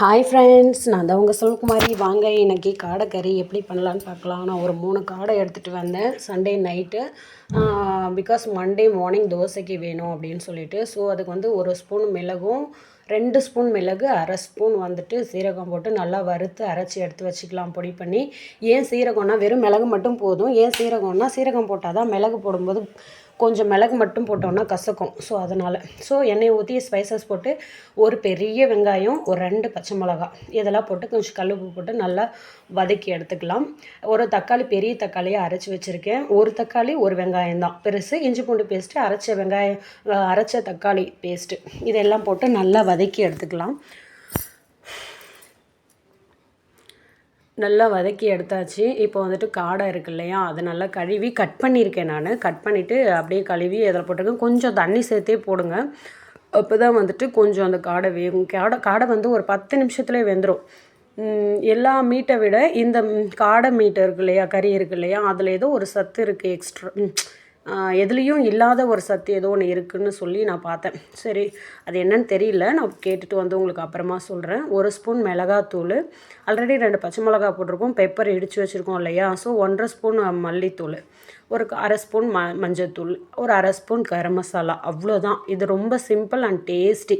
Hi friends நான் தான் உங்கள் சொல்குமாரி. வாங்க இன்னைக்கு காடை கறி எப்படி பண்ணலான்னு பார்க்கலாம். நான் ஒரு மூணு காடை எடுத்துகிட்டு வந்தேன். Sunday night because Monday morning தோசைக்கு வேணும் அப்படின்னு சொல்லிட்டு. ஸோ அதுக்கு வந்து ஒரு ஸ்பூன் மிளகும் ரெண்டு ஸ்பூன் மிளகு அரை ஸ்பூன் வந்துட்டு சீரகம் போட்டு நல்லா வறுத்து அரைச்சி எடுத்து வச்சுக்கலாம் பொடி பண்ணி. ஏன் சீரகம்னா வெறும் மிளகு மட்டும் போதும். ஏன் சீரகம்னா சீரகம் போட்டால் தான் மிளகு போடும்போது கொஞ்சம் மிளகு மட்டும் போட்டோம்னா கசக்கும். ஸோ அதனால். ஸோ எண்ணெய் ஊற்றி ஸ்பைசஸ் போட்டு ஒரு பெரிய வெங்காயம் ஒரு ரெண்டு பச்சை மிளகா இதெல்லாம் போட்டு கொஞ்சம் கல்லுப்பு போட்டு நல்லா வதக்கி எடுத்துக்கலாம். ஒரு தக்காளி பெரிய தக்காளியை அரைச்சி வச்சுருக்கேன். ஒரு தக்காளி ஒரு வெங்காயம் தான். பெருசு இஞ்சி பூண்டு பேஸ்ட்டு அரைச்ச வெங்காயம் அரைச்ச தக்காளி பேஸ்ட்டு இதெல்லாம் போட்டு நல்லா வதக்கி வதக்கி எடுத்துக்கலாம். நல்லா வதக்கி எடுத்தாச்சு. இப்போ வந்துட்டு காடை இருக்கு இல்லையா? அதை நல்லா கழுவி கட் பண்ணியிருக்கேன் நான். கட் பண்ணிவிட்டு அப்படியே கழுவி அதில் போட்டிருக்கேன். கொஞ்சம் தண்ணி சேர்த்தே போடுங்க. அப்போ தான் வந்துட்டு கொஞ்சம் அந்த காடை வேகும். காடை காடை வந்து ஒரு பத்து நிமிஷத்துலேயே வெந்துடும் எல்லா மீட்டை விட இந்த காடை மீட்டை இருக்கு இல்லையா? கறி இருக்கு இல்லையா? அதில் ஏதோ ஒரு சத்து இருக்குது எக்ஸ்ட்ரா எதுலேயும் இல்லாத ஒரு சத்து ஏதோ ஒன்று இருக்குதுன்னு சொல்லி நான் பார்த்தேன். சரி அது என்னன்னு தெரியல. நான் கேட்டுட்டு வந்து உங்களுக்கு அப்புறமா சொல்கிறேன் ஒரு ஸ்பூன் மிளகாத்தூள் ஆல்ரெடி ரெண்டு பச்சை மிளகா போட்டிருக்கோம். பெப்பர் இடித்து வச்சுருக்கோம் இல்லையா? ஸோ ஒன்றரை ஸ்பூன் மல்லித்தூள் ஒரு அரை ஸ்பூன் ம மஞ்சத்தூள் ஒரு அரை ஸ்பூன் கரம் மசாலா. அவ்வளோதான் இது ரொம்ப சிம்பிள் அண்ட் டேஸ்டி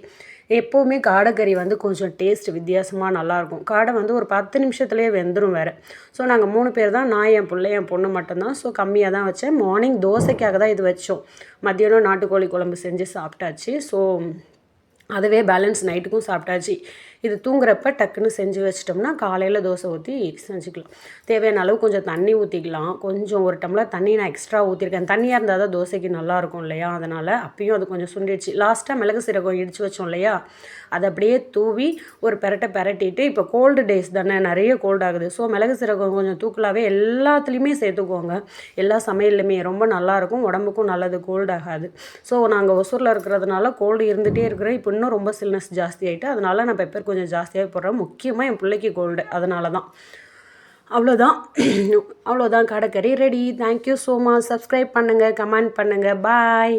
எப்போவுமே காடைக்கறி வந்து கொஞ்சம் டேஸ்ட் வித்தியாசமாக நல்லாயிருக்கும். காடை வந்து ஒரு பத்து நிமிஷத்துலேயே வெந்துடும் வேறு. ஸோ நாங்கள் மூணு பேர் தான் நான் என் பிள்ளை என் பொண்ணு மட்டும்தான் ஸோ கம்மியாக தான் வச்சேன். மார்னிங் தோசைக்காக தான் இது வச்சோம். மத்தியானம் நாட்டுக்கோழி குழம்பு செஞ்சு சாப்பிட்டாச்சு. ஸோ அதுவே பேலன்ஸ் நைட்டுக்கும் சாப்பிட்டாச்சு. இது தூங்குறப்ப டக்குன்னு செஞ்சு வச்சிட்டோம்னா காலையில் தோசை ஊற்றி செஞ்சுக்கலாம். தேவையான அளவு கொஞ்சம் தண்ணி ஊற்றிக்கலாம் கொஞ்சம் ஒரு டம்ளர் தண்ணி நான் எக்ஸ்ட்ரா ஊற்றிருக்கேன் தண்ணியாக இருந்தால் தான் தோசைக்கு நல்லாயிருக்கும் இல்லையா? அதனால் அப்பயும் அது கொஞ்சம் சுண்டிடுச்சு. லாஸ்ட்டாக மிளகு சீரகம் இடித்து வச்சோம் இல்லையா? அதை அப்படியே தூவி ஒரு பெரட்டை பெரட்டிட்டு இப்போ கோல்டு டேஸ் தானே நிறைய கோல்டு ஆகுது. ஸோ மிளகு சீரகம் கொஞ்சம் தூக்கலாகவே எல்லாத்துலேயுமே சேர்த்துக்கோங்க. எல்லா சமையல்லையுமே ரொம்ப நல்லாயிருக்கும் உடம்புக்கும் நல்லது கோல்டு ஆகாது. ஸோ நாங்கள் ஒசூரில் இருக்கிறதுனால கோல்டு இருந்துகிட்டே இருக்கிறோம் இப்போ இன்னும் ரொம்ப சில்னஸ் ஜாஸ்தி ஆகிட்டு அதனால் நான் பெப்பர் கொஞ்சம் ஜாஸ்தியாக போடுறேன். முக்கியமாக என் பிள்ளைக்கு கோல்டு அதனால தான் அவ்வளோதான் அவ்வளோதான் கடைக்கறி ready thank you so much subscribe பண்ணுங்கள் கமெண்ட் பண்ணுங்கள் பாய்